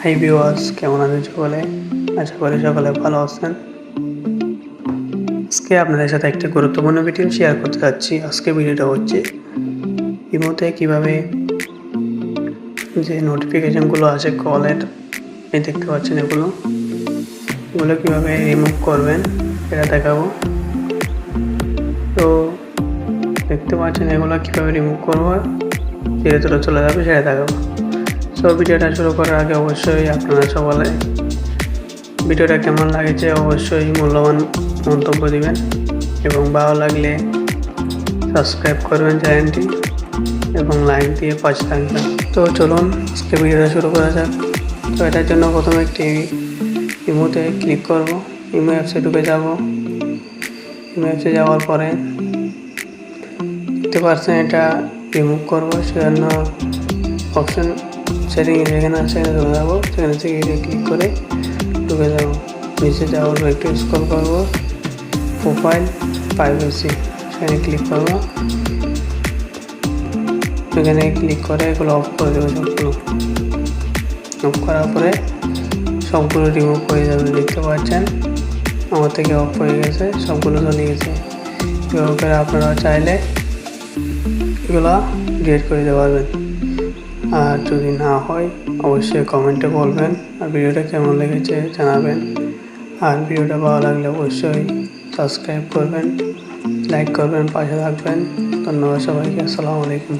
Hi viewers কেমন আছেন সকলে? আশা করি সকলে ভালো আছেন। আজকে আপনাদের সাথে একটা গুরুত্বপূর্ণ ভিডিও শেয়ার করতে যাচ্ছি। আজকে ভিডিওটা হচ্ছে ইমোতে কীভাবে যে নোটিফিকেশনগুলো আছে কলের এই দেখতে পাচ্ছেন এগুলো। এগুলো কীভাবে রিমুভ করবেন এটা দেখাবো। তো দেখতে পাচ্ছেন এগুলো কীভাবে রিমুভ করব ধীরে চলে যাবে, সেটা দেখাবো। সো ভিডিওটা শুরু করার আগে অবশ্যই আপনারা সকলে ভিডিওটা কেমন লাগেছে অবশ্যই মূল্যবান মন্তব্য দিবেন এবং ভালো লাগলে সাবস্ক্রাইব করবেন চ্যানেলটি এবং লাইক দিয়ে পাশে থাকবেন। তো চলুন, আজকে ভিডিওটা শুরু করা যাক। তো এটার জন্য প্রথমে একটি ইমোতে ক্লিক করব। ইমো অ্যাপসে ঢুকে যাব। ইমো অ্যাপসে যাওয়ার পরে দেখতে পাচ্ছেন এটা রিমুভ করব। সেজন্য অপশন সেটিং যেখানে আছে চলে যাব। সেখানে থেকে ক্লিক করে ঢুকে যাব। নিচে যাওয়ার একটু স্ক্রল করব। প্রোফাইল প্রাইভেসি সেখানে ক্লিক করব। এখানে ক্লিক করে এগুলো অফ করে দেবো সবগুলো অফ করার পরে সবগুলো রিমুভ হয়ে যাবে দেখতে পাচ্ছেন? আমার থেকে অফ হয়ে গেছে সবগুলো চলে গেছে। এভাবে আপনারা চাইলে এগুলো ডিলিট করে দিতে পারবেন। আর যদি না হয়, অবশ্যই কমেন্টে বলবেন আর ভিডিওটা কেমন লেগেছে জানাবেন। আর ভিডিওটা ভালো লাগলে অবশ্যই সাবস্ক্রাইব করবেন লাইক করবেন, পাশে থাকবেন। ধন্যবাদ সবাইকে, আসসালামু আলাইকুম।